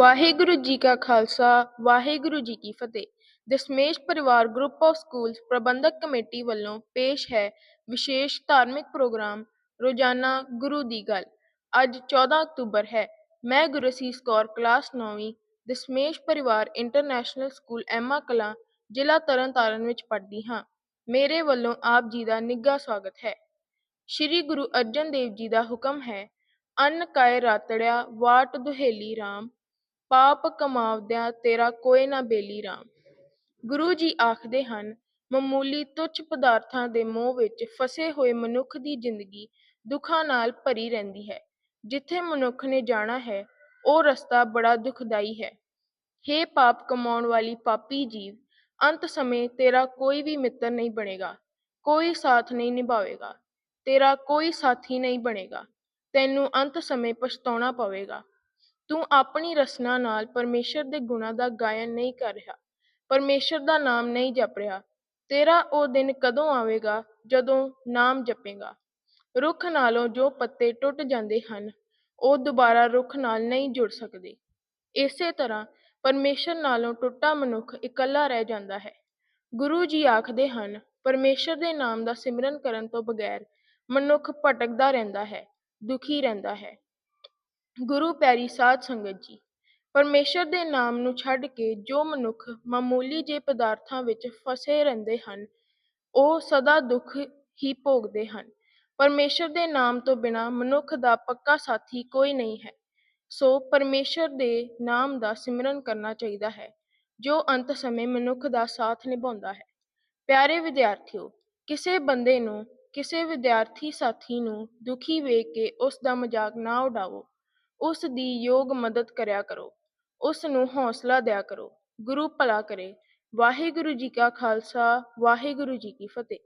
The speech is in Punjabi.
ਵਾਹਿਗੁਰੂ ਜੀ ਕਾ ਖਾਲਸਾ, ਵਾਹਿਗੁਰੂ ਜੀ ਕੀ ਫਤਿਹ। Dasmesh Parivar group of schools Parbandhak committee ਵੱਲੋਂ ਪੇਸ਼ ਹੈ ਵਿਸ਼ੇਸ਼ ਧਾਰਮਿਕ ਪ੍ਰੋਗਰਾਮ ਰੋਜ਼ਾਨਾ ਗੁਰੂ ਦੀ ਗੱਲ। ਅੱਜ 14 ਅਕਤੂਬਰ ਹੈ। ਮੈਂ ਗੁਰਸੀਸ ਕੌਰ, ਕਲਾਸ 9ਵੀਂ Dasmesh Parivar international school, Emma Kalan, ਜ਼ਿਲ੍ਹਾ ਤਰਨਤਾਰਨ ਵਿੱਚ ਪੜ੍ਹਦੀ ਹਾਂ। ਮੇਰੇ ਵੱਲੋਂ ਆਪ ਜੀ ਦਾ ਨਿੱਘਾ ਸਵਾਗਤ ਹੈ। ਸ਼੍ਰੀ ਗੁਰੂ ਅਰਜਨ ਦੇਵ ਜੀ ਦਾ ਹੁਕਮ ਹੈ, ਅੰਨ ਕਾਇ ਰਾਤੜਿਆ ਵਾਟ ਦੁਹੇਲੀ RAM ਪਾਪ ਕਮਾਵਦਿਆਂ ਤੇਰਾ ਕੋਇ ਨਾ ਬੇਲੀ ਰਾਮ। ਗੁਰੂ ਜੀ ਆਖਦੇ ਹਨ, ਮਾਮੂਲੀ ਤੁੱਛ ਪਦਾਰਥਾਂ ਦੇ ਮੋਹ ਵਿੱਚ ਫਸੇ ਹੋਏ ਮਨੁੱਖ ਦੀ ਜ਼ਿੰਦਗੀ ਦੁੱਖਾਂ ਨਾਲ ਭਰੀ ਰਹਿੰਦੀ ਹੈ। ਜਿੱਥੇ ਮਨੁੱਖ ਨੇ ਜਾਣਾ ਹੈ, ਉਹ ਰਸਤਾ ਬੜਾ ਦੁਖਦਾਈ ਹੈ। ਹੇ ਪਾਪ ਕਮਾਉਣ ਵਾਲੀ ਪਾਪੀ ਜੀਵ, ਅੰਤ ਸਮੇਂ ਤੇਰਾ ਕੋਈ ਵੀ ਮਿੱਤਰ ਨਹੀਂ ਬਣੇਗਾ, ਕੋਈ ਸਾਥ ਨਹੀਂ ਨਿਭਾਵੇਗਾ, ਤੇਰਾ ਕੋਈ ਸਾਥੀ ਨਹੀਂ ਬਣੇਗਾ, ਤੈਨੂੰ ਅੰਤ ਸਮੇਂ ਪਛਤਾਉਣਾ ਪਵੇਗਾ। ਤੂੰ ਆਪਣੀ ਰਸਨਾ ਨਾਲ ਪਰਮੇਸ਼ਰ ਦੇ ਗੁਣਾਂ ਦਾ ਗਾਇਨ ਨਹੀਂ ਕਰ ਰਿਹਾ, ਪਰਮੇਸ਼ਰ ਦਾ ਨਾਮ ਨਹੀਂ ਜਪ ਰਿਹਾ, ਤੇਰਾ ਉਹ ਦਿਨ ਕਦੋਂ ਆਵੇਗਾ ਜਦੋਂ ਨਾਮ ਜਪੇਗਾ? ਰੁੱਖ ਨਾਲੋਂ ਜੋ ਪੱਤੇ ਟੁੱਟ ਜਾਂਦੇ ਹਨ, ਉਹ ਦੁਬਾਰਾ ਰੁੱਖ ਨਾਲ ਨਹੀਂ ਜੁੜ ਸਕਦੇ। ਇਸੇ ਤਰ੍ਹਾਂ ਪਰਮੇਸ਼ਰ ਨਾਲੋਂ ਟੁੱਟਾ ਮਨੁੱਖ ਇਕੱਲਾ ਰਹਿ ਜਾਂਦਾ ਹੈ। ਗੁਰੂ ਜੀ ਆਖਦੇ ਹਨ, ਪਰਮੇਸ਼ਰ ਦੇ ਨਾਮ ਦਾ ਸਿਮਰਨ ਕਰਨ ਤੋਂ ਬਗੈਰ ਮਨੁੱਖ ਭਟਕਦਾ ਰਹਿੰਦਾ ਹੈ, ਦੁਖੀ ਰਹਿੰਦਾ ਹੈ। ਗੁਰੂ ਪਿਆਰੀ ਸਾਧ ਸੰਗਤ ਜੀ, ਪਰਮੇਸ਼ਰ ਦੇ ਨਾਮ ਨੂੰ ਛੱਡ ਕੇ ਜੋ ਮਨੁੱਖ ਮਾਮੂਲੀ ਜਿਹੇ ਪਦਾਰਥਾਂ ਵਿੱਚ ਫਸੇ ਰਹਿੰਦੇ ਹਨ, ਉਹ ਸਦਾ ਦੁੱਖ ਹੀ ਭੋਗਦੇ ਹਨ। ਪਰਮੇਸ਼ਰ ਦੇ ਨਾਮ ਤੋਂ ਬਿਨਾਂ ਮਨੁੱਖ ਦਾ ਪੱਕਾ ਸਾਥੀ ਕੋਈ ਨਹੀਂ ਹੈ। ਸੋ ਪਰਮੇਸ਼ਰ ਦੇ ਨਾਮ ਦਾ ਸਿਮਰਨ ਕਰਨਾ ਚਾਹੀਦਾ ਹੈ, ਜੋ ਅੰਤ ਸਮੇਂ ਮਨੁੱਖ ਦਾ ਸਾਥ ਨਿਭਾਉਂਦਾ ਹੈ। ਪਿਆਰੇ ਵਿਦਿਆਰਥੀਓ, ਕਿਸੇ ਬੰਦੇ ਨੂੰ, ਕਿਸੇ ਵਿਦਿਆਰਥੀ ਸਾਥੀ ਨੂੰ ਦੁਖੀ ਵੇਖ ਕੇ ਉਸ ਦਾ ਮਜ਼ਾਕ ਨਾ ਉਡਾਵੋ। ਉਸ ਦੀ ਯੋਗ ਮਦਦ ਕਰਿਆ ਕਰੋ। ਉਸ ਨੂੰ ਹੌਸਲਾ ਦਿਆ ਕਰੋ। ਗੁਰੂ ਭਲਾ ਕਰੇ। ਵਾਹਿਗੁਰੂ ਜੀ ਕਾ ਖਾਲਸਾ, ਵਾਹਿਗੁਰੂ ਜੀ ਕੀ ਫਤਿਹ।